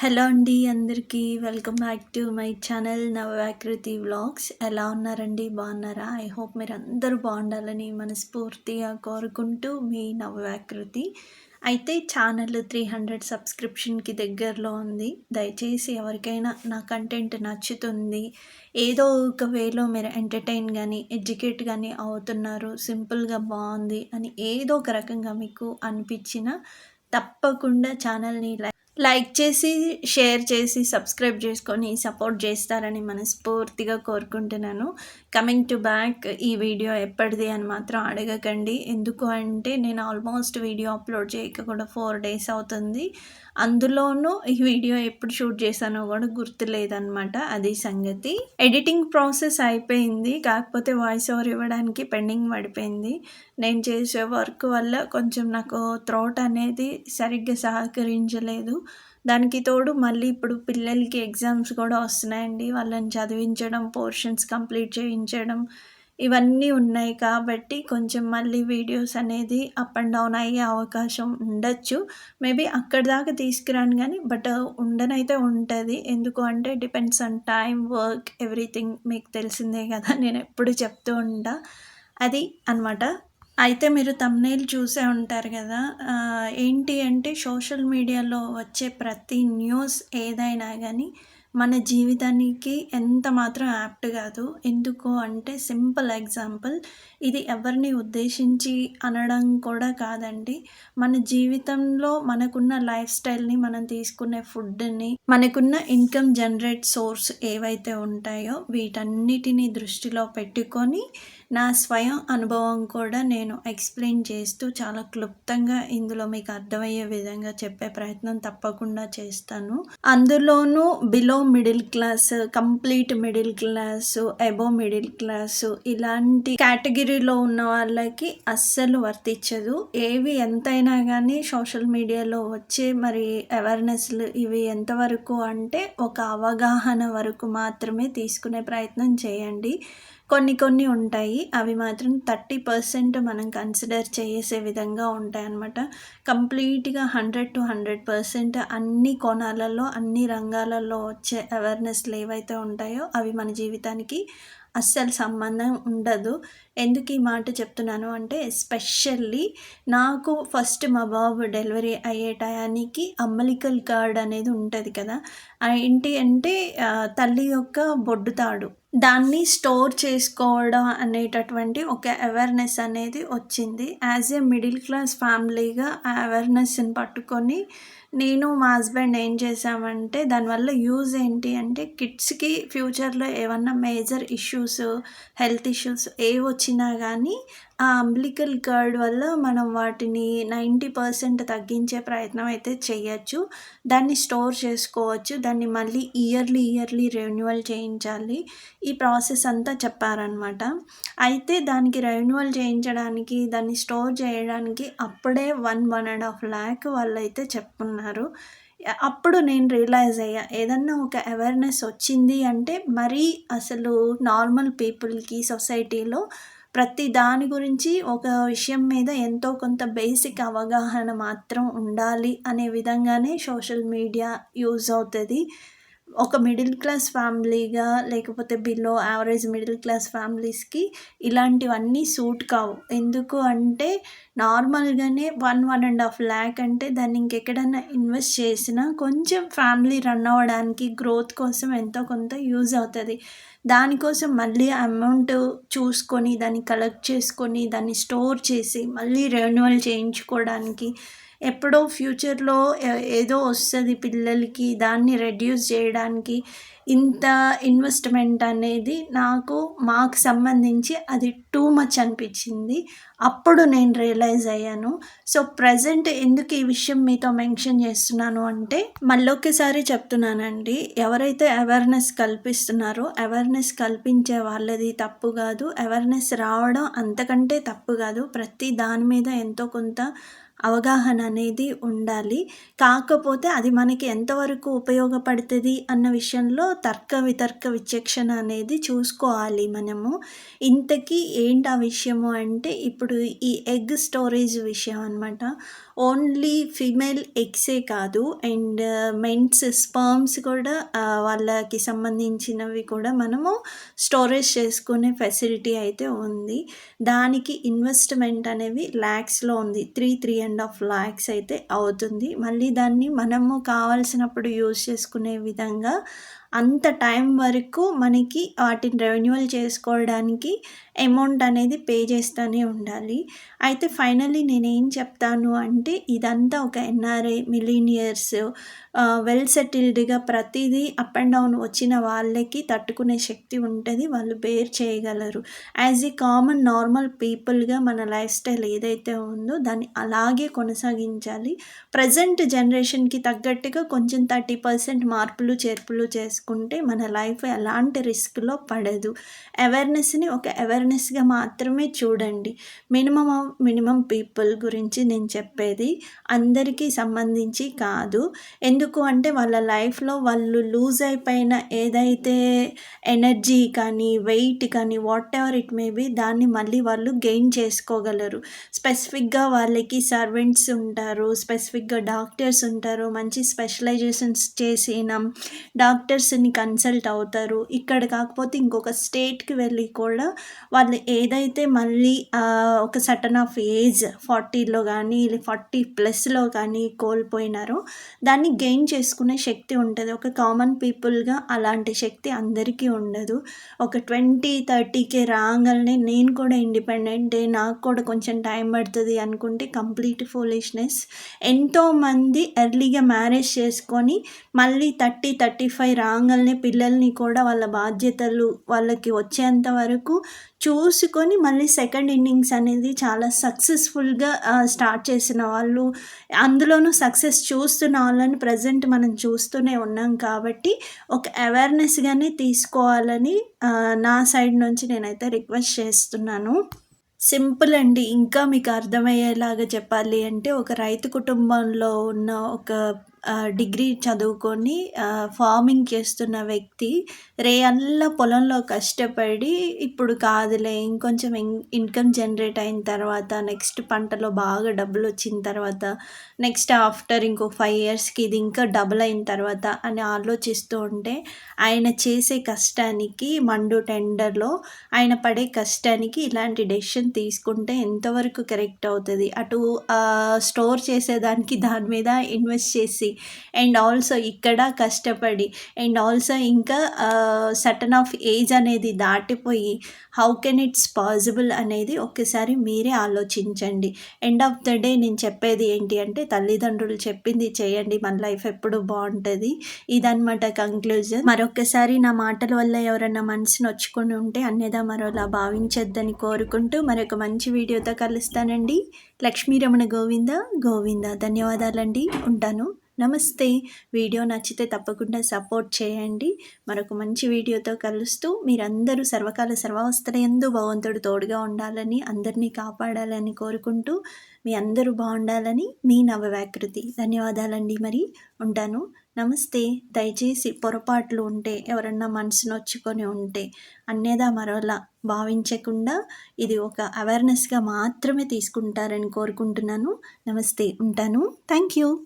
Hello అండి అందరికీ welcome back to my channel Navyakruthi vlogs. ఎలా ఉన్నారండి? బాగున్నారా? ఐ హోప్ మీరు అందరూ బాగుండాలని మనస్ఫూర్తిగా కోరుకుంటూ మీ నవ్యాకృతి అయితే ఛానల్ త్రీ హండ్రెడ్ సబ్స్క్రిప్షన్కి దగ్గరలో ఉంది. దయచేసి ఎవరికైనా నా కంటెంట్ నచ్చుతుంది ఏదో ఒక వేలో మీరు ఎంటర్టైన్ కానీ ఎడ్యుకేట్ కానీ అవుతున్నారు సింపుల్గా బాగుంది అని ఏదో ఒక రకంగా మీకు అనిపించిన తప్పకుండా ఛానల్ని లైక్ లైక్ చేసి షేర్ చేసి సబ్స్క్రైబ్ చేసుకొని సపోర్ట్ చేస్తారని మనస్ఫూర్తిగా కోరుకుంటున్నాను. కమింగ్ టు బ్యాక్ ఈ వీడియో ఎప్పటిది అని మాత్రం అడగకండి. ఎందుకు అంటే నేను ఆల్మోస్ట్ వీడియో అప్లోడ్ చేయక కూడా ఫోర్ డేస్ అవుతుంది. అందులోనూ ఈ వీడియో ఎప్పుడు షూట్ చేశానో కూడా గుర్తులేదనమాట అది సంగతి. ఎడిటింగ్ ప్రాసెస్ అయిపోయింది. కాకపోతే వాయిస్ ఓవర్ ఇవ్వడానికి పెండింగ్ పడిపోయింది. నేను చేసే వర్క్ వల్ల కొంచెం నాకు త్రోట్ అనేది సరిగ్గా సహకరించలేదు. దానికి తోడు మళ్ళీ ఇప్పుడు పిల్లలకి ఎగ్జామ్స్ కూడా వస్తున్నాయండి. వాళ్ళని చదివించడం పోర్షన్స్ కంప్లీట్ చేయించడం ఇవన్నీ ఉన్నాయి కాబట్టి కొంచెం మళ్ళీ వీడియోస్ అనేది అప్ అండ్ డౌన్ అయ్యే అవకాశం ఉండొచ్చు. మేబీ అక్కడి దాకా తీసుకురాను కానీ బట్ ఉండనైతే ఉంటుంది. ఎందుకు అంటే depends on time work everything మీకు తెలిసిందే కదా నేను ఎప్పుడు చెప్తూ ఉంటా. అది అనమాట అయితే మీరు తమ్నేల్ చూసే ఉంటారు కదా ఏంటి అంటే సోషల్ మీడియాలో వచ్చే ప్రతి న్యూస్ ఏదైనా కానీ మన జీవితానికి ఎంత మాత్రం యాప్ట్ కాదు. ఎందుకు అంటే సింపుల్ ఎగ్జాంపుల్. ఇది ఎవరిని ఉద్దేశించి అనడం కూడా కాదండి. మన జీవితంలో మనకున్న లైఫ్ స్టైల్ని మనం తీసుకునే ఫుడ్ని మనకున్న ఇన్కమ్ జనరేట్ సోర్స్ ఏవైతే ఉంటాయో వీటన్నిటిని దృష్టిలో పెట్టుకొని నా స్వయం అనుభవం కూడా నేను ఎక్స్ప్లెయిన్ చేస్తూ చాలా క్లుప్తంగా ఇందులో మీకు అర్థమయ్యే విధంగా చెప్పే ప్రయత్నం తప్పకుండా చేస్తాను. అందులోనూ below middle class complete middle class above middle class ఇలాంటి కేటగిరీలో ఉన్న వాళ్ళకి అస్సలు వర్తించదు. ఏవి ఎంతైనా కానీ సోషల్ మీడియాలో వచ్చే మరి అవేర్నెస్లు ఇవి ఎంతవరకు అంటే ఒక అవగాహన వరకు మాత్రమే తీసుకునే ప్రయత్నం చేయండి. కొన్ని కొన్ని ఉంటాయి. అవి మాత్రం థర్టీ పర్సెంట్ మనం కన్సిడర్ చేసే విధంగా ఉంటాయి అన్నమాట కంప్లీట్గా హండ్రెడ్ టు హండ్రెడ్ పర్సెంట్ అన్ని కోణాలలో అన్ని రంగాలలో వచ్చే అవేర్నెస్లు ఏవైతే ఉంటాయో అవి మన జీవితానికి అస్సలు సంబంధం ఉండదు. ఎందుకు ఈ మాట చెప్తున్నాను అంటే ఎస్పెషల్లీ నాకు ఫస్ట్ మా బాబు డెలివరీ అయ్యే టయానికి అమ్మలికల్ కార్డ్ అనేది ఉంటుంది కదా. ఏంటి అంటే తల్లి యొక్క బొడ్డుతాడు. దాన్ని స్టోర్ చేసుకోవడం అనేటటువంటి ఒక అవేర్నెస్ అనేది వచ్చింది. యాజ్ ఏ మిడిల్ క్లాస్ ఫ్యామిలీగా ఆ అవేర్నెస్ని పట్టుకొని నేను మా హస్బెండ్ ఏం చేసామంటే దానివల్ల యూజ్ ఏంటి అంటే కిడ్స్కి ఫ్యూచర్లో ఏమన్నా మేజర్ ఇష్యూస్ హెల్త్ ఇష్యూస్ ఏ వచ్చినా కానీ ఆ అంబ్లికల్ కర్డ్ వల్ల మనం వాటిని నైంటీ పర్సెంట్ తగ్గించే ప్రయత్నం అయితే చేయొచ్చు దాన్ని స్టోర్ చేసుకోవచ్చు. దాన్ని మళ్ళీ ఇయర్లీ ఇయర్లీ రెన్యువల్ చేయించాలి. ఈ ప్రాసెస్ అంతా చెప్పారనమాట అయితే దానికి రెన్యువల్ చేయించడానికి దాన్ని స్టోర్ చేయడానికి అప్పుడే one one and half lakh వాళ్ళు అయితే చెప్పున్నారు. అప్పుడు నేను రియలైజ్ అయ్యా ఏదన్నా ఒక అవేర్నెస్ వచ్చింది అంటే మరీ అసలు నార్మల్ పీపుల్కి సొసైటీలో ప్రతి దాని గురించి ఒక విషయం మీద ఎంతో కొంత బేసిక్ అవగాహన మాత్రం ఉండాలి అనే విధంగానే సోషల్ మీడియా యూజ్ అవుతుంది. ఒక మిడిల్ క్లాస్ ఫ్యామిలీగా లేకపోతే బిలో యావరేజ్ మిడిల్ క్లాస్ ఫ్యామిలీస్కి ఇలాంటివన్నీ సూట్ కావు. ఎందుకు అంటే నార్మల్గానే one one and half lakh అంటే దాన్ని ఇంకెక్కడన్నా ఇన్వెస్ట్ చేసినా కొంచెం ఫ్యామిలీ రన్ అవ్వడానికి గ్రోత్ కోసం ఎంతో కొంత యూజ్ అవుతుంది. దానికోసం మళ్ళీ అమౌంట్ చూసుకొని దాన్ని కలెక్ట్ చేసుకొని దాన్ని స్టోర్ చేసి మళ్ళీ రెన్యువల్ చేయించుకోవడానికి ఎప్పుడో ఫ్యూచర్లో ఏదో వస్తుంది పిల్లలకి దాన్ని రెడ్యూస్ చేయడానికి ఇంత ఇన్వెస్ట్మెంట్ అనేది నాకు మాకు సంబంధించి అది టూ మచ్ అనిపించింది. అప్పుడు నేను రియలైజ్ అయ్యాను. సో ప్రజెంట్ ఎందుకు ఈ విషయం మీతో మెన్షన్ చేస్తున్నాను అంటే మళ్ళొకసారి చెప్తున్నానండి. ఎవరైతే అవేర్నెస్ కల్పిస్తున్నారో అవేర్నెస్ కల్పించే వాళ్ళది తప్పు కాదు. అవేర్నెస్ రావడం అంతకంటే తప్పు కాదు. ప్రతి దాని మీద ఎంతో కొంత అవగాహన అనేది ఉండాలి. కాకపోతే అది మనకి ఎంతవరకు ఉపయోగపడుతుంది అన్న విషయంలో తర్క వితర్క విచక్షణ అనేది చూసుకోవాలి మనము. ఇంతకీ ఏంటి ఆ విషయము అంటే ఇప్పుడు ఈ ఎగ్ స్టోరేజ్ విషయం అనమాట ఓన్లీ ఫీమేల్ ఎగ్సే కాదు. అండ్ మెన్స్ స్పర్మ్స్ కూడా వాళ్ళకి సంబంధించినవి కూడా మనము స్టోరేజ్ చేసుకునే ఫెసిలిటీ అయితే ఉంది. దానికి ఇన్వెస్ట్మెంట్ అనేవి ల్యాక్స్లో ఉంది. Three three and half lakhs అయితే అవుతుంది. మళ్ళీ దాన్ని మనము కావాల్సినప్పుడు యూజ్ చేసుకునే విధంగా అంత టైం వరకు మనకి వాటిని రెన్యువల్ చేసుకోవడానికి అమౌంట్ అనేది పే చేస్తూనే ఉండాలి. అయితే ఫైనల్లీ నేనేం చెప్తాను అంటే ఇదంతా ఒక ఎన్ఆర్ఐ మిలీనియర్స్ వెల్ సెటిల్డ్గా ప్రతిదీ అప్ అండ్ డౌన్ వచ్చిన వాళ్ళకి తట్టుకునే శక్తి ఉంటుంది. వాళ్ళు బేర్ చేయగలరు. యాజ్ ఏ కామన్ నార్మల్ పీపుల్గా మన లైఫ్ స్టైల్ ఏదైతే ఉందో దాన్ని అలాగే కొనసాగించాలి. ప్రజెంట్ జనరేషన్కి తగ్గట్టుగా కొంచెం థర్టీ పర్సెంట్ మార్పులు చేర్పులు చేసుకుంటే మన లైఫ్ ఎలాంటి రిస్క్లో పడదు. అవేర్నెస్ని ఒక అవేర్నెస్గా మాత్రమే చూడండి. మినిమం మినిమం పీపుల్ గురించి నేను చెప్పేది అందరికీ సంబంధించి కాదు. ఎందుకు అంటే వాళ్ళ లైఫ్లో వాళ్ళు లూజ్ అయిపోయిన ఏదైతే ఎనర్జీ కానీ వెయిట్ కానీ whatever it may be దాన్ని మళ్ళీ వాళ్ళు గెయిన్ చేసుకోగలరు. స్పెసిఫిక్గా వాళ్ళకి సర్వెంట్స్ ఉంటారు స్పెసిఫిక్గా డాక్టర్స్ ఉంటారు మంచి స్పెషలైజేషన్స్ చేసిన డాక్టర్స్ డాక్టర్స్ని కన్సల్ట్ అవుతారు. ఇక్కడ కాకపోతే ఇంకొక స్టేట్కి వెళ్ళి కూడా వాళ్ళు ఏదైతే మళ్ళీ ఒక సటన్ ఆఫ్ ఏజ్ ఫార్టీలో కానీ ఫార్టీ ప్లస్లో కానీ కోల్పోయినారో దాన్ని గెయిన్ చేసుకునే శక్తి ఉంటుంది. ఒక కామన్ పీపుల్గా అలాంటి శక్తి అందరికీ ఉండదు. ఒక ట్వంటీ థర్టీకే రాగలనే నేను కూడా ఇండిపెండెంట్ నాకు కూడా కొంచెం టైం పడుతుంది అనుకుంటే కంప్లీట్ ఫూలిష్నెస్. ఎంతోమంది ఎర్లీగా మ్యారేజ్ చేసుకొని మళ్ళీ థర్టీ థర్టీ ఫైవ్ రాగానే పిల్లల్ని కూడా వాళ్ళ బాధ్యతలు వాళ్ళకి వచ్చేంత వరకు చూసుకొని మళ్ళీ సెకండ్ ఇన్నింగ్స్ అనేది చాలా సక్సెస్ఫుల్గా స్టార్ట్ చేసిన వాళ్ళు అందులోనూ సక్సెస్ చూస్తున్న వాళ్ళని ప్రజెంట్ మనం చూస్తూనే ఉన్నాం కాబట్టి ఒక అవేర్నెస్గానే తీసుకోవాలని నా సైడ్ నుంచి నేనైతే రిక్వెస్ట్ చేస్తున్నాను. సింపుల్ అండి. ఇంకా మీకు అర్థమయ్యేలాగా చెప్పాలి అంటే ఒక రైతు కుటుంబంలో ఉన్న ఒక డిగ్రీ చదువుకొని ఫార్మింగ్ చేస్తున్న వ్యక్తి రేయల్లా పొలంలో కష్టపడి ఇప్పుడు కాదులే ఇంకొంచెం ఇన్కమ్ జనరేట్ అయిన తర్వాత నెక్స్ట్ పంటలో బాగా డబ్బులు వచ్చిన తర్వాత నెక్స్ట్ ఆఫ్టర్ ఇంకో ఫైవ్ ఇయర్స్కి ఇది ఇంకా డబుల్ అయిన తర్వాత అని ఆలోచిస్తూ ఉంటే ఆయన చేసే కష్టానికి మండు టెండర్లో ఆయన పడే కష్టానికి ఇలాంటి డెసిషన్ తీసుకుంటే ఎంతవరకు కరెక్ట్ అవుతుంది? అటు స్టోర్ చేసేదానికి దాని మీద ఇన్వెస్ట్ చేసి అండ్ ఆల్సో ఇక్కడ కష్టపడి అండ్ ఆల్సో ఇంకా సటన్ ఆఫ్ ఏజ్ అనేది దాటిపోయి హౌ కెన్ ఇట్స్ పాసిబుల్ అనేది ఒక్కసారి మీరే ఆలోచించండి. ఎండ్ ఆఫ్ ద డే నేను చెప్పేది ఏంటి అంటే తల్లిదండ్రులు చెప్పింది చేయండి మన లైఫ్ ఎప్పుడు బాగుంటుంది. ఇదనమాట కంక్లూజన్ మరొకసారి నా మాటల వల్ల ఎవరన్నా మనసు నొచ్చుకొని ఉంటే అన్యదా మరోలా భావించొద్దని కోరుకుంటూ మరొక మంచి వీడియోతో కలుస్తానండి. లక్ష్మీరమణ గోవింద గోవింద. ధన్యవాదాలండి. ఉంటాను. నమస్తే. వీడియో నచ్చితే తప్పకుండా సపోర్ట్ చేయండి. మరొక మంచి వీడియోతో కలుస్తూ మీరందరూ సర్వకాల సర్వావస్థల ఎందు భగవంతుడు తోడుగా ఉండాలని అందరినీ కాపాడాలని కోరుకుంటూ మీ అందరూ బాగుండాలని మీ నవవ్యాకృతి. ధన్యవాదాలండి మరి. ఉంటాను. నమస్తే. దయచేసి పొరపాట్లు ఉంటే ఎవరన్నా మనసు నొచ్చుకొని ఉంటే అన్నేదా మరోలా భావించకుండా ఇది ఒక అవేర్నెస్గా మాత్రమే తీసుకుంటారని కోరుకుంటున్నాను. నమస్తే. ఉంటాను. Thank you